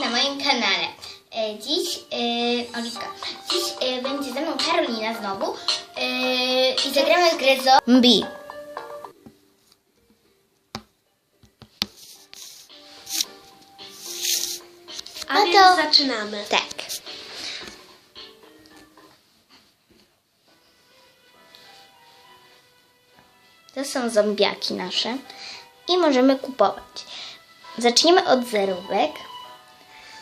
na moim kanale. E, Dziś, e, Oliwka, dziś e, będzie ze mną Karolina znowu e, i zagramy grę Zombie. A No więc to- zaczynamy. Tak. To są zombiaki nasze i możemy kupować. Zaczniemy od zerówek.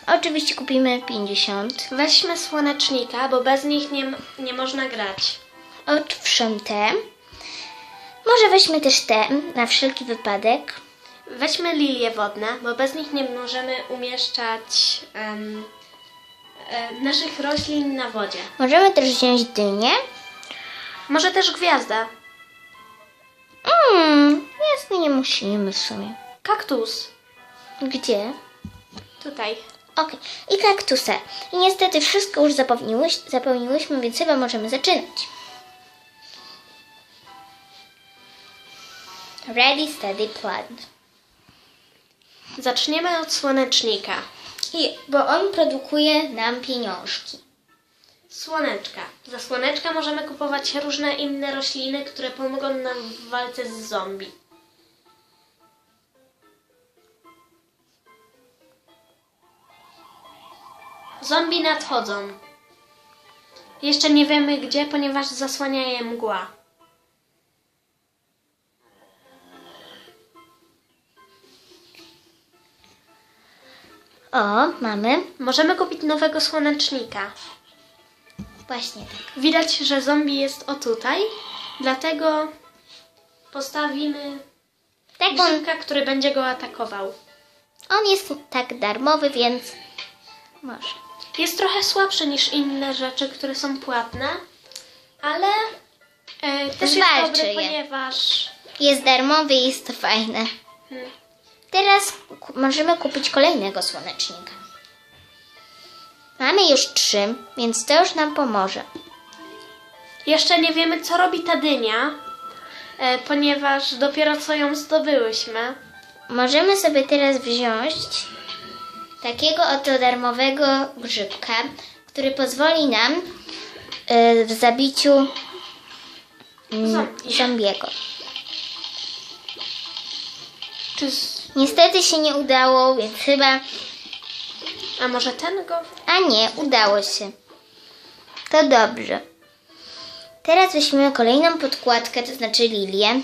Oczywiście kupimy 50. Weźmy słonecznika, bo bez nich nie, nie można grać. Owszem, te. Może weźmy też te, na wszelki wypadek. Weźmy lilie wodne, bo bez nich nie możemy umieszczać em, e, naszych roślin na wodzie. Możemy też wziąć dynię. Może też gwiazda. Mmm, jasne, nie musimy w sumie. Kaktus. Gdzie? Tutaj. Okej, i kaktusy. I niestety wszystko już zapełniłyś, zapełniłyśmy, więc chyba możemy zaczynać. Ready, steady, plan. Zaczniemy od słonecznika. I, bo on produkuje nam pieniążki. Słoneczka. Za słoneczka możemy kupować różne inne rośliny, które pomogą nam w walce z zombie. Zombie nadchodzą. Jeszcze nie wiemy gdzie, ponieważ zasłania je mgła. O, mamy. Możemy kupić nowego słonecznika. Właśnie tak. Widać, że zombie jest o tutaj, dlatego postawimy Tak, on, grzybka, który będzie go atakował. on jest tak darmowy, więc może. Jest trochę słabszy niż inne rzeczy, które są płatne, ale e, też jest Zwalczy dobry, je. ponieważ Jest darmowy i jest to fajne. hmm, Teraz możemy kupić kolejnego słonecznika. Mamy już trzy, więc to już nam pomoże. jeszcze nie wiemy, co robi ta dynia, e, ponieważ dopiero co ją zdobyłyśmy. Możemy sobie teraz wziąć takiego oto darmowego grzybka, który pozwoli nam y, w zabiciu mm, Zombie. zombiego. Niestety się nie udało, więc chyba... A może ten go? A nie, udało się. To dobrze. Teraz weźmiemy kolejną podkładkę, to znaczy lilię.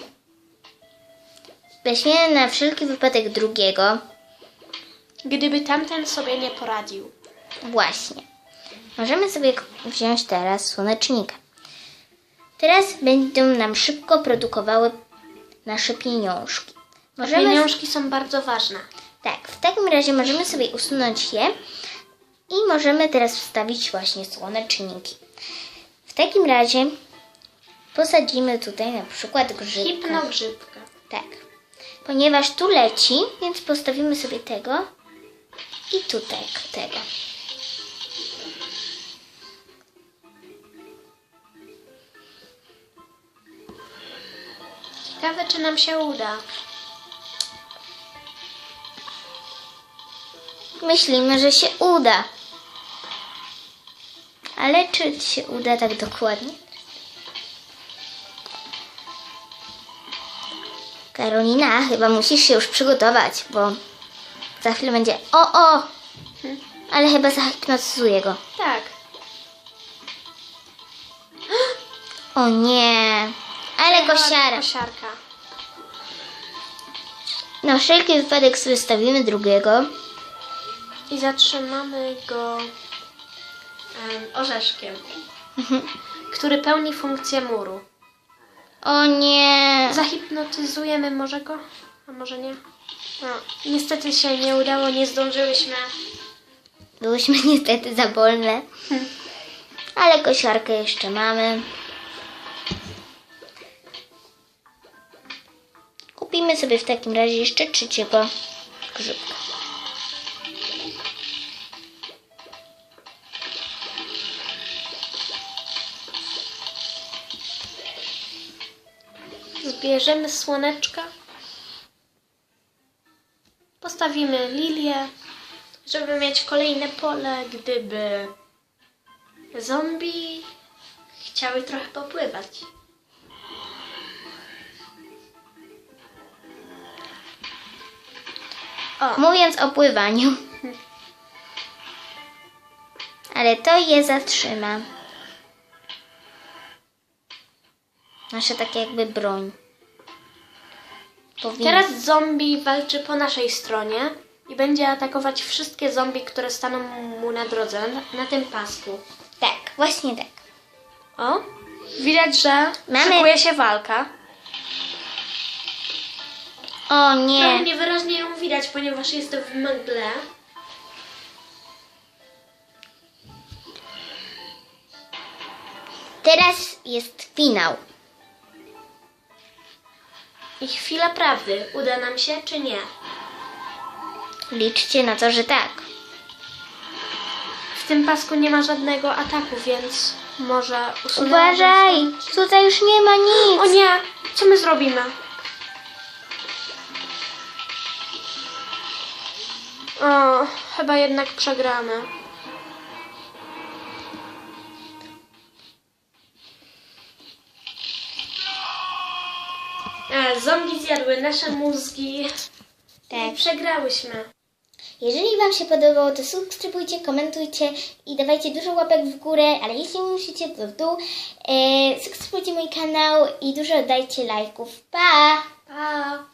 Weźmiemy na wszelki wypadek drugiego. Gdyby tamten sobie nie poradził. Właśnie. Możemy sobie wziąć teraz słonecznika. Teraz będą nam szybko produkowały nasze pieniążki. Możemy, Pieniążki są bardzo ważne. tak, w takim razie możemy sobie usunąć je i możemy teraz wstawić właśnie słoneczniki. W takim razie posadzimy tutaj na przykład grzybka. Hipnogrzybka. Tak. Ponieważ tu leci, więc postawimy sobie tego i tutaj tego. Ciekawe, czy nam się uda. Myślimy, że się uda. Ale czy się uda tak dokładnie? Karolina, chyba musisz się już przygotować, bo za chwilę będzie o, o! Ale chyba zahipnotyzuję go. Tak. O nie! Ale kosiara. Kosiarka. Na wszelki wypadek sobie stawimy drugiego. I zatrzymamy go em, orzeszkiem, który pełni funkcję muru. O nie! Zahipnotyzujemy może go? A może nie? No, niestety się nie udało, nie zdążyłyśmy. Byłyśmy niestety za wolne. Ale kosiarkę jeszcze mamy. Kupimy sobie w takim razie jeszcze trzeciego grzybka. Zbierzemy słoneczka. Postawimy lilię, żeby mieć kolejne pole, gdyby zombie chciały trochę popływać. O, Mówiąc o pływaniu. Ale to je zatrzyma. Nasza tak jakby broń. Powinno. teraz zombie walczy po naszej stronie i będzie atakować wszystkie zombie, które staną mu na drodze, na, tym pasku. Tak, właśnie tak. O, widać, że Mamy- szykuje się walka. O Trochę nie. niewyraźnie ją widać, ponieważ jest w mgle. Teraz jest finał. I chwila prawdy. Uda nam się, czy nie? Liczcie na to, że tak. W tym pasku nie ma żadnego ataku, więc może usunę... Uważaj! Tutaj już nie ma nic. O nie! Co my zrobimy? O, chyba jednak przegramy. E, zombie zjadły nasze mózgi Tak. i przegrałyśmy. Jeżeli Wam się podobało, to subskrybujcie, komentujcie i dawajcie dużo łapek w górę, ale jeśli musicie, to w dół. E, subskrybujcie mój kanał i dużo dajcie lajków. Pa! Pa!